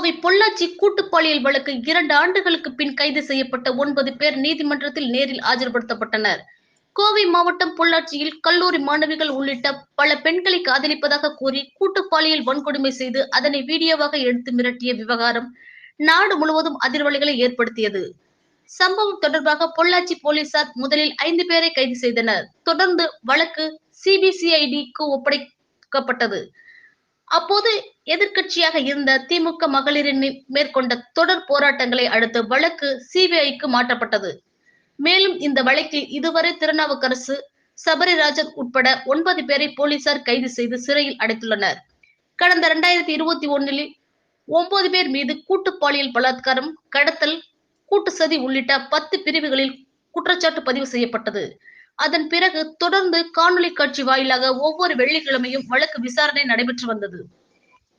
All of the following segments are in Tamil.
கோவை பொள்ளாச்சி கூட்டு வழக்கு இரண்டு ஆண்டுகளுக்கு பின் கைது செய்யப்பட்ட ஒன்பது பேர் நீதிமன்றத்தில் நேரில் ஆஜர்படுத்தப்பட்டனர். கோவை மாவட்டம் பொள்ளாச்சியில் கல்லூரி மாணவிகள் உள்ளிட்ட பல பெண்களை காதலிப்பதாக கூறி கூட்டு வன்கொடுமை செய்து அதனை வீடியோவாக எடுத்து மிரட்டிய விவகாரம் நாடு முழுவதும் அதிர்வலைகளை ஏற்படுத்தியது. சம்பவம் தொடர்பாக பொள்ளாச்சி போலீசார் முதலில் ஐந்து பேரை கைது செய்தனர். தொடர்ந்து வழக்கு சிபிசிஐடிக்கு ஒப்படைக்கப்பட்டது. அப்போது எதிர்கட்சியாக இருந்த திமுக மகளிரின் மேற்கொண்ட தொடர் போராட்டங்களை அடுத்து வழக்கு சிபிஐக்கு மாற்றப்பட்டது. மேலும் இந்த வழக்கில் இதுவரை திருநாவுக்கரசு சபரிராஜன் உட்பட ஒன்பது பேரை போலீசார் கைது செய்து சிறையில் அடைத்துள்ளனர். கடந்த இரண்டாயிரத்தி இருபத்தி ஒன்னில் ஒன்பது பேர் மீது கூட்டு பாலியல் பலாத்காரம் கடத்தல் கூட்டு சதி உள்ளிட்ட பத்து பிரிவுகளில் குற்றச்சாட்டு பதிவு செய்யப்பட்டது. அதன் பிறகு தொடர்ந்து காணொலி காட்சி வாயிலாக ஒவ்வொரு வெள்ளிக்கிழமையும் வழக்கு விசாரணை நடைபெற்று வந்தது.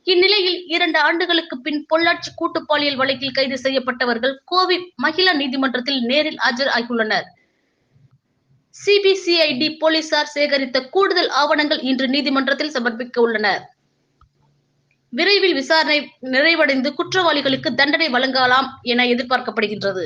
இந்நிலையில் இரண்டு ஆண்டுகளுக்கு பின் பொள்ளாச்சி கூட்டு பாலியல் வழக்கில் கைது செய்யப்பட்டவர்கள் கோவை மகிழா நீதிமன்றத்தில் நேரில் ஆஜர் ஆகியுள்ளனர். சிபிசிஐடி போலீசார் சேகரித்த கூடுதல் ஆவணங்கள் இன்று நீதிமன்றத்தில் சமர்ப்பிக்க உள்ளனர். விரைவில் விசாரணை நிறைவடைந்து குற்றவாளிகளுக்கு தண்டனை வழங்கலாம் என எதிர்பார்க்கப்படுகின்றது.